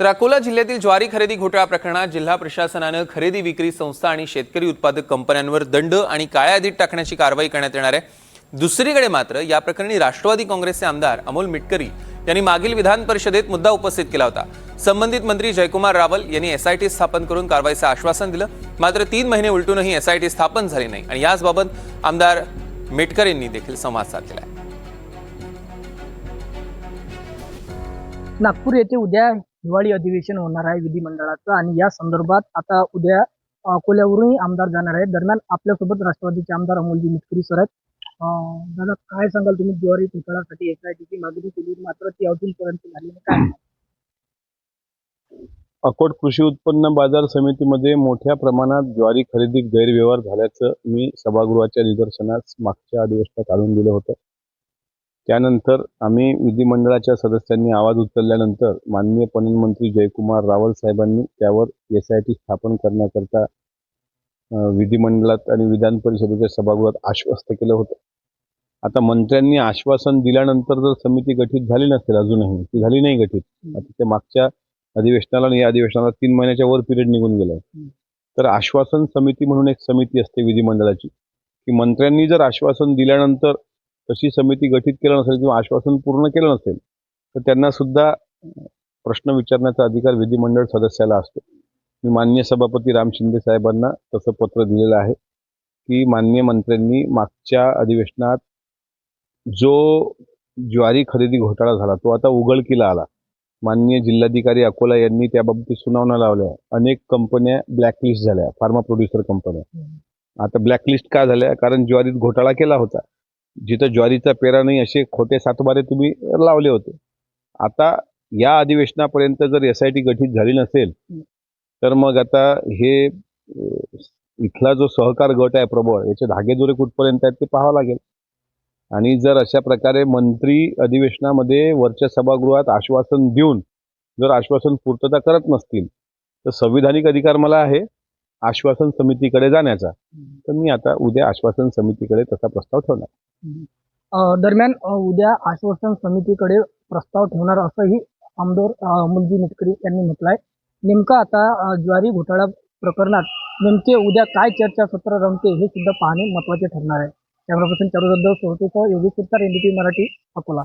तर अकोला जिल्ह्यातील ज्वारी खरेदी घोटाळा प्रकरणात जिल्हा प्रशासनानं खरेदी विक्री संस्था आणि शेतकरी उत्पादक कंपन्यांवर दंड आणि काळ्या यादीत टाकण्याची कारवाई करण्यात येणार आहे. दुसरीकडे मात्र या प्रकरणी राष्ट्रवादी काँग्रेसचे आमदार अमोल मिटकरी यांनी मागील विधान परिषदेत मुद्दा उपस्थित केला होता. संबंधित मंत्री जयकुमार रावल यांनी एसआयटी स्थापन करून कारवाईचं आश्वासन दिलं. मात्र तीन महिने उलटूनही एसआयटी स्थापन झाली नाही आणि याचबाबत आमदार मेटकर यांनी देखील संवाद साधलेला आहे. नागपूर येथे उद्या हिवाळी अधिवेशन होणार आहे विधिमंडळाचं आणि या संदर्भात आता उद्या अकोल्यावरूनही आमदार जाणार आहेत. दरम्यान आपल्यासोबत राष्ट्रवादीचे आमदार अमोलजी मिटकरी सर आहेत. दादा काय सांगाल तुम्ही? ज्वारी घोटाळ्यासाठी एसआयटीची मागणी केली मात्र ती अजूनपर्यंत झाली नाही. काय? अकोट कृषी उत्पन्न बाजार समितीमध्ये मोठ्या प्रमाणात ज्वारी खरेदी गैरव्यवहार झाल्याचं मी सभागृहाच्या निदर्शनास मागच्या अधिवेशनात आणून दिलं होतं. त्यानंतर आम्ही विधिमंडळाच्या सदस्यांनी आवाज उचलल्यानंतर माननीय पणन मंत्री जयकुमार रावल साहेबांनी त्यावर एस आय टी स्थापन करण्याकरता विधिमंडळात आणि विधान परिषदेच्या सभागृहात आश्वस्त केलं होतं. आता मंत्र्यांनी आश्वासन दिल्यानंतर जर समिती गठीत झाली नसेल अजूनही ती झाली नाही गठीत. आता ते मागच्या अधिवेशनाला आणि या अधिवेशनाला तीन महिन्याच्या वर पिरियड निघून गेलाय तर आश्वासन समिती म्हणून एक समिती असते विधिमंडळाची की मंत्र्यांनी जर आश्वासन दिल्यानंतर तशी समिती गठीत केलं नसेल किंवा आश्वासन पूर्ण केलं नसेल तर त्यांना सुद्धा प्रश्न विचारण्याचा अधिकार विधिमंडळ सदस्याला असतो. मी माननीय सभापती राम शिंदे साहेबांना तसं पत्र दिलेलं आहे की माननीय मंत्र्यांनी मागच्या अधिवेशनात जो ज्वारी खरेदी घोटाळा झाला तो आता उघडकीला आला. माननीय जिल्हाधिकारी अकोला यांनी त्याबाबतीत सुनावण्या लावल्या. अनेक कंपन्या ब्लॅकलिस्ट झाल्या फार्मा प्रोड्युसर कंपन्या. आता ब्लॅकलिस्ट का झाल्या? कारण ज्वारीत घोटाळा केला होता. जिथं ज्वारीचा पेरा नाही असे खोटे सातबारे तुम्ही लावले होते. आता या अधिवेशनापर्यंत जर एस आय टी गठीत झाली नसेल तर मग आता हे इथला जो सहकार गट आहे प्रबळ याचे धागेदोरे कुठपर्यंत आहेत ते पाहावं लागेल. आणि जर अशा प्रकारे मंत्री अधिवेशनामध्ये वरच्या सभागृहात आश्वासन देऊन जर आश्वासन पूर्तता करत नसतील तर संविधानिक अधिकार मला आहे. आश्वासन समितीकडे जाण्याचा. तर मी आता उद्या आश्वासन समितीकडे तसा प्रस्ताव ठेवणार. दरम्यान उद्या आश्वासन समितीकडे प्रस्ताव ठेवणार असंही आमदार अं, अमोलजी मिटकरी यांनी म्हटलंय. नेमकं आता ज्वारी घोटाळा प्रकरणात नेमके उद्या काय चर्चासत्र रमते हे सुद्धा पाहणे महत्त्वाचे ठरणार आहे. कॅमेरा पर्सन चारू जाधव सोहतेसह योगेश सिरसार एनडीटी मराठी अकोला.